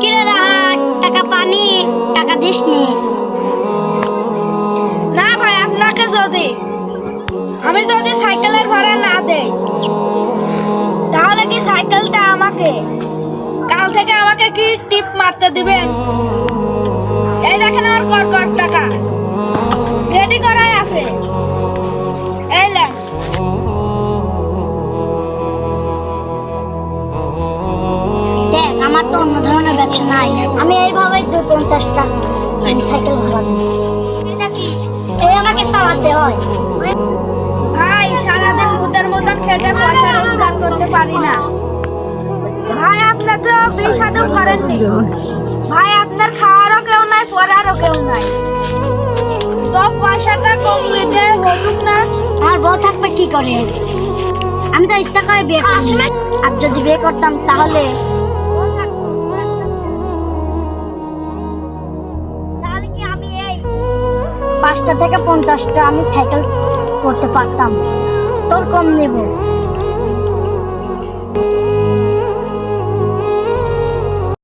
কিরে টাকা পানি, টাকা দিসনি। না ভাই, আপনাকে যদি। আমি যদি সাইকেলের ভাড়া না দেই, তাহলে কি সাইকেলটা আমাকে? কাল থেকে আমাকে কি টিপ মারতে দিবেন? ব্যবসা নাই। আমি এইভাবেই দুই পঞ্চাশটা সাইকেল। ভাড়া দিই। এটা কি এই আমাকে চালাতে হয়। ভাই সারাদিন ভূতের মতন খেটে পয়সা রোজগার করতে পারি না। ভাই আপনার তো করেননি ভাই আপনার খাওয়ারও কেউ নাই পড়ারও কেউ নাই। তো পয়সাটা কমপ্লিটে হতুক না। আমার বউ থাকবে কি করে? আমি তো ইচ্ছা করে বিয়ে করি। আর যদি বিয়ে করতাম তাহলে পাঁচটা থেকে পঞ্চাশটা আমি সাইকেল করতে পারতাম। তোর কম নেব।